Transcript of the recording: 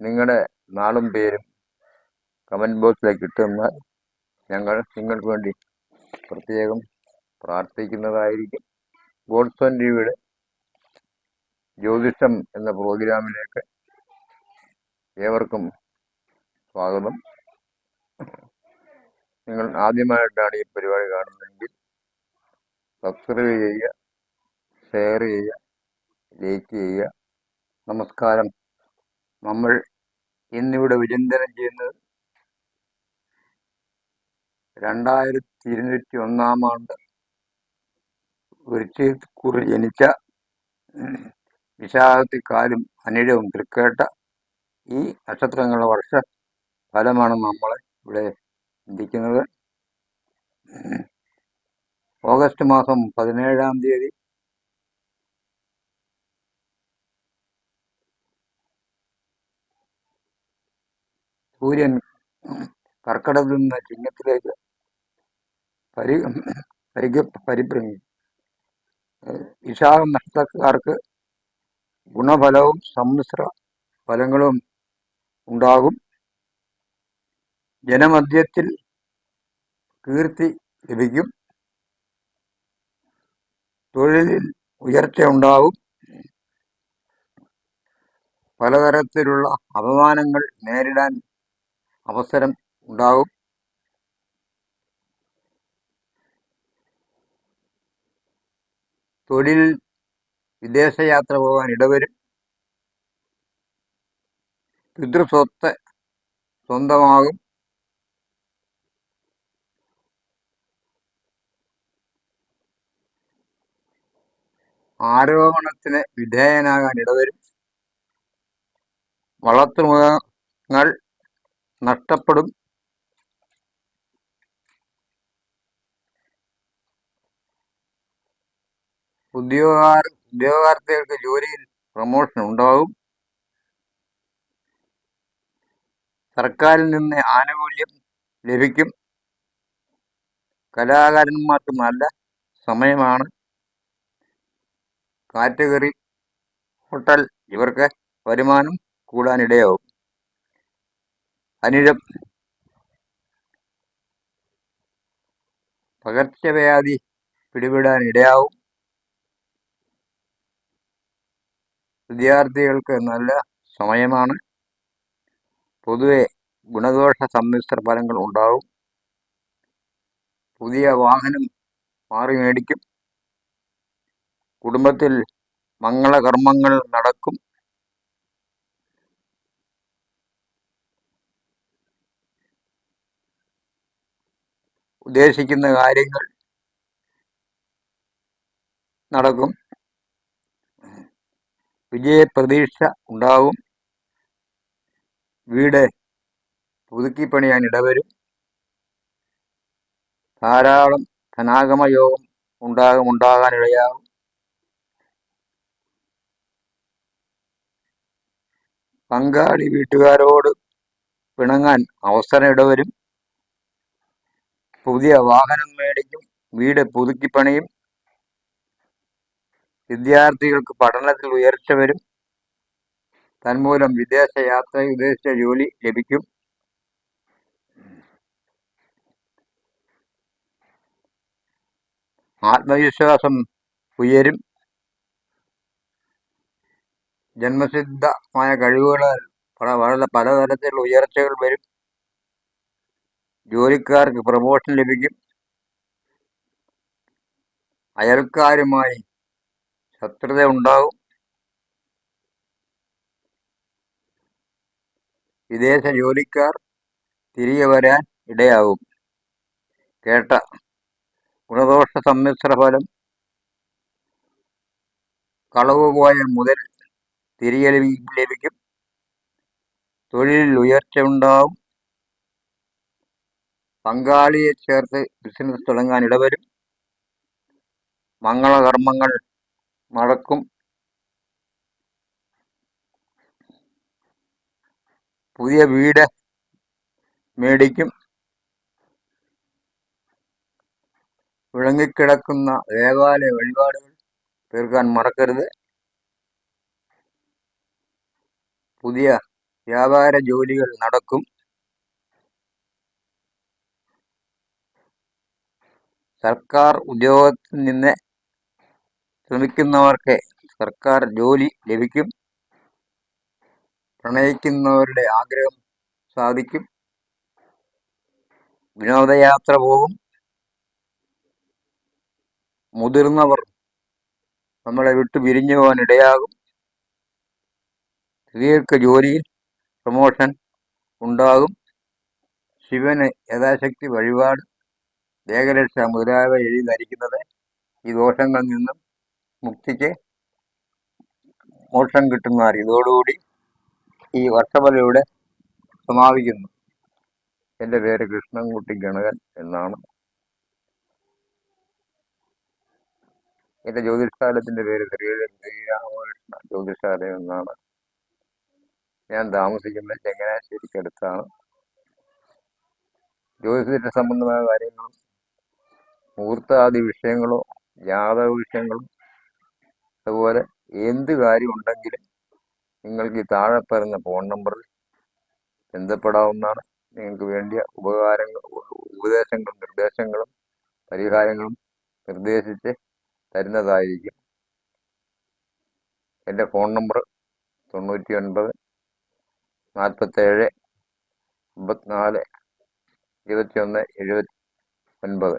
നിങ്ങളുടെ നാളും പേരും കമന്റ് ബോക്സിലേക്ക് ഇട്ടുതന്നാൽ ഞങ്ങൾ നിങ്ങൾക്ക് വേണ്ടി പ്രത്യേകം പ്രാർത്ഥിക്കുന്നതായിരിക്കും. ഗോഡ്സൺ ടിവിയുടെ ജ്യോതിഷം എന്ന പ്രോഗ്രാമിലേക്ക് ഏവർക്കും സ്വാഗതം. നിങ്ങൾ ആദ്യമായിട്ടാണ് ഈ പരിപാടി കാണുന്നതെങ്കിൽ സബ്സ്ക്രൈബ് ചെയ്യുക ഷെയർ ചെയ്യുക ലൈക്ക് ചെയ്യുക. നമസ്കാരം. നമ്മൾ ഇന്നിവിടെ വിചിന്തനം ചെയ്യുന്നത് രണ്ടായിരത്തി ഇരുന്നൂറ്റി ഒന്നാം ആണ്ട് വൃശ്ചിക്കുറി ജനിച്ച വിശാഖത്തിക്കാലും അനിഴവും തൃക്കേട്ട ഈ നക്ഷത്രങ്ങളുടെ വർഷ ഫലമാണ് നമ്മളെ ഇവിടെ ചിന്തിക്കുന്നത് ഓഗസ്റ്റ് മാസം പതിനേഴാം തീയതി സൂര്യൻ കർക്കടത്തിൽ നിന്ന് ചിങ്ങത്തിലേക്ക് പരി പരിക പരിഭ്രമി വിശാഖം നഷ്ടക്കാർക്ക് ഗുണഫലവും സമ്മിശ്ര ഫലങ്ങളും ഉണ്ടാകും. ജനമധ്യത്തിൽ കീർത്തി ലഭിക്കും. തൊഴിലിൽ ഉയർച്ച ഉണ്ടാവും. പലതരത്തിലുള്ള അപമാനങ്ങൾ നേരിടാൻ അവസരം ഉണ്ടാവും. തൊഴിൽ വിദേശയാത്ര പോകാൻ ഇടവരും. പിതൃസ്വത്ത് സ്വന്തമാകും. ആരോപണത്തിന് വിധേയനാകാൻ ഇടവരും. വളർത്തുമൃഗങ്ങൾ നഷ്ടപ്പെടും. ഉദ്യോഗാർ ഉദ്യോഗാർത്ഥികൾക്ക് ജോലിയിൽ പ്രമോഷൻ ഉണ്ടാകും. സർക്കാരിൽ നിന്ന് ആനുകൂല്യം ലഭിക്കും. കലാകാരന്മാർക്ക് നല്ല സമയമാണ്. കാറ്റഗറി ഹോട്ടൽ ഇവർക്ക് വരുമാനം കൂടാനിടയാവും. അനിഴം പകർച്ചവ്യാധി പിടിപെടാനിടയാവും. വിദ്യാർത്ഥികൾക്ക് നല്ല സമയമാണ്. പൊതുവെ ഗുണദോഷ സമ്മിശ്ര ഫലങ്ങൾ ഉണ്ടാവും. പുതിയ വാഹനം മാറി മേടിക്കും. കുടുംബത്തിൽ മംഗളകർമ്മങ്ങൾ നടക്കും. ഉദ്ദേശിക്കുന്ന കാര്യങ്ങൾ നടക്കും. വിജയപ്രതീക്ഷ ഉണ്ടാവും. വീട് പുതുക്കി പണിയാൻ ഇടവരും. ധാരാളം ധനാഗമ യോഗം ഉണ്ടാകും ഉണ്ടാകാൻ പങ്കാളി വീട്ടുകാരോട് പിണങ്ങാൻ അവസരം ഇടവരും പുതിയ വാഹനം മേടിക്കും വീട് പുതുക്കിപ്പണിയും. വിദ്യാർത്ഥികൾക്ക് പഠനത്തിൽ ഉയർച്ച വരും തന്മൂലം വിദേശ യാത്ര വിദേശ ജോലി ലഭിക്കും. ആത്മവിശ്വാസം ഉയരും. ജന്മസിദ്ധമായ കഴിവുകളാൽ പല വളരെ പലതരത്തിലുള്ള ഉയർച്ചകൾ വരും. ജോലിക്കാർക്ക് പ്രമോഷൻ ലഭിക്കും. അയൽക്കാരുമായി ശത്രുത ഉണ്ടാകും വിദേശ ജോലിക്കാർ തിരികെ വരാൻ ഇടയാകും കേട്ട ഗുണദോഷ സമ്മിശ്ര ഫലം കളവ് പോയ മുതൽ തിരികെ ലഭിക്കും തൊഴിലിൽ ഉയർച്ച ഉണ്ടാവും പങ്കാളിയെ ചേർത്ത് ബിസിനസ് തുടങ്ങാൻ ഇടവരും. മംഗളകർമ്മങ്ങൾ നടക്കും. പുതിയ വീട് മേടിക്കും. വിളങ്ങിക്കിടക്കുന്ന ദേവാലയ വഴിപാടുകൾ തീർക്കാൻ മറക്കരുത്. പുതിയ വ്യാപാര ജോലികൾ നടക്കും. സർക്കാർ ഉദ്യോഗത്തിൽ നിന്ന് ശ്രമിക്കുന്നവർക്ക് സർക്കാർ ജോലി ലഭിക്കും. പ്രണയിക്കുന്നവരുടെ ആഗ്രഹം സാധിക്കും. വിനോദയാത്ര പോകും. മുതിർന്നവർ നമ്മളെ വിട്ടു പിരിഞ്ഞു പോകാൻ ഇടയാകും. സ്ത്രീകൾക്ക് ജോലിയിൽ പ്രമോഷൻ ഉണ്ടാകും. ശിവന് യഥാശക്തി വഴിപാട് ദേഹരക്ഷ മുതലായവ എഴുതി ധരിക്കുന്നത് ഈ ദോഷങ്ങളിൽ നിന്നും മുക്തിക്ക് മോക്ഷം കിട്ടുന്നതാണ്. ഇതോടുകൂടി ഈ വർഷഫലയുടെ സമാപിക്കുന്നു. എന്റെ പേര് കൃഷ്ണൻകുട്ടി ഗണകൻ എന്നാണ്. എന്റെ ജ്യോതിഷാലയത്തിന്റെ പേര് ശ്രീ ശ്രീരാമകൃഷ്ണ ജ്യോതിഷാലയം എന്നാണ്. ഞാൻ താമസിക്കുന്നത് ചങ്ങനാശ്ശേരിക്കടുത്താണ് ജ്യോതിഷ സംബന്ധമായ കാര്യങ്ങളും മുഹൂർത്താദി വിഷയങ്ങളോ ജാതക വിഷയങ്ങളും അതുപോലെ എന്ത് കാര്യം ഉണ്ടെങ്കിലും നിങ്ങൾക്ക് ഈ താഴെ പറയുന്ന ഫോൺ നമ്പറിൽ ബന്ധപ്പെടാവുന്നതാണ്. നിങ്ങൾക്ക് വേണ്ടിയ ഉപകാരങ്ങൾ ഉപദേശങ്ങളും നിർദ്ദേശങ്ങളും പരിഹാരങ്ങളും നിർദ്ദേശിച്ച് തരുന്നതായിരിക്കും. എന്റെ ഫോൺ നമ്പർ തൊണ്ണൂറ്റി ഒൻപത് നാൽപ്പത്തേഴ് അമ്പത്തിനാല് ഇരുപത്തി ഒന്ന് എഴുപത്തി ഒൻപത്